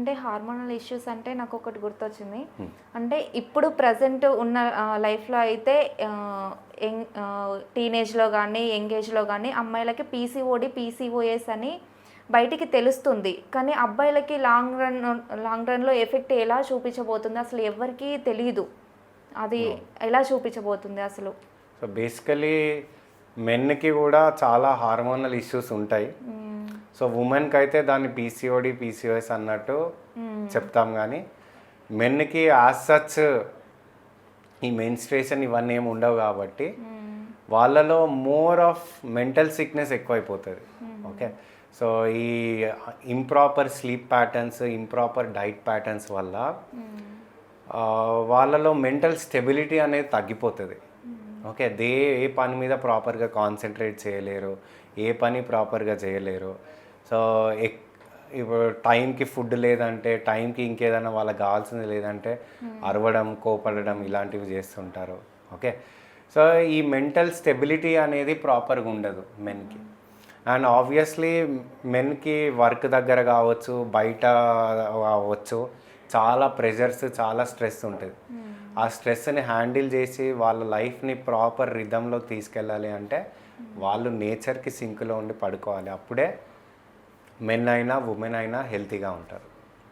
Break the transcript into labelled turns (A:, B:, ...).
A: అంటే hormonal issues అంటే నాకు ఒకటి గుర్తొచ్చింది అంటే ఇప్పుడు ప్రజెంట్ ఉన్న లైఫ్లో అయితే యంగ్ టీనేజ్లో కానీ యంగ్ ఏజ్లో కానీ అమ్మాయిలకి పీసీఓడి పీసీఓఎస్ అని బయటికి తెలుస్తుంది. కానీ అబ్బాయిలకి లాంగ్ రన్ లాంగ్ రన్లో ఎఫెక్ట్ ఎలా చూపించబోతుంది అసలు ఎవరికీ తెలియదు అది ఎలా చూపించబోతుంది అసలు?
B: సో బేసికలీ మెన్కి కూడా చాలా హార్మోనల్ ఇష్యూస్ ఉంటాయి.
A: మ్మ్.
B: సో ఉమెన్కి అయితే దాన్ని పీసీఓడి పీసీఓఎస్ అన్నట్టు చెప్తాం కానీ మెన్కి యాజ్ సచ్ ఈ మెన్స్ట్రేషన్ ఇవన్నీ ఏమి ఉండవు కాబట్టి. వాళ్ళలో మోర్ ఆఫ్ మెంటల్ సిక్నెస్ ఎక్కువైపోతుంది. ఓకే? సో ఈ improper sleep patterns improper diet patterns వల్ల వాళ్ళలో మెంటల్ స్టెబిలిటీ అనేది తగ్గిపోతుంది. ఓకే దే ఏ పని మీద ప్రాపర్గా కాన్సన్ట్రేట్ చేయలేరు ఏ పని ప్రాపర్గా చేయలేరు. సో ఎక్ ఇప్పుడు టైంకి ఫుడ్ లేదంటే టైంకి ఇంకేదైనా వాళ్ళకి కావాల్సింది లేదంటే అరవడం కోపడడం ఇలాంటివి చేస్తుంటారు. ఓకే సో ఈ మెంటల్ స్టెబిలిటీ అనేది ప్రాపర్గా ఉండదు మెన్కి. అండ్ ఆబ్వియస్లీ మెన్కి వర్క్ దగ్గర కావచ్చు బయట కావచ్చు చాలా ప్రెషర్స్ చాలా స్ట్రెస్ ఉంటుంది. ఆ స్ట్రెస్ని హ్యాండిల్ చేసి వాళ్ళ లైఫ్ని ప్రాపర్ రిధంలో తీసుకెళ్ళాలి అంటే వాళ్ళు నేచర్కి సింక్లో ఉండి పడుకోవాలి. అప్పుడే మెన్ అయినా ఉమెన్ అయినా హెల్తీగా ఉంటారు.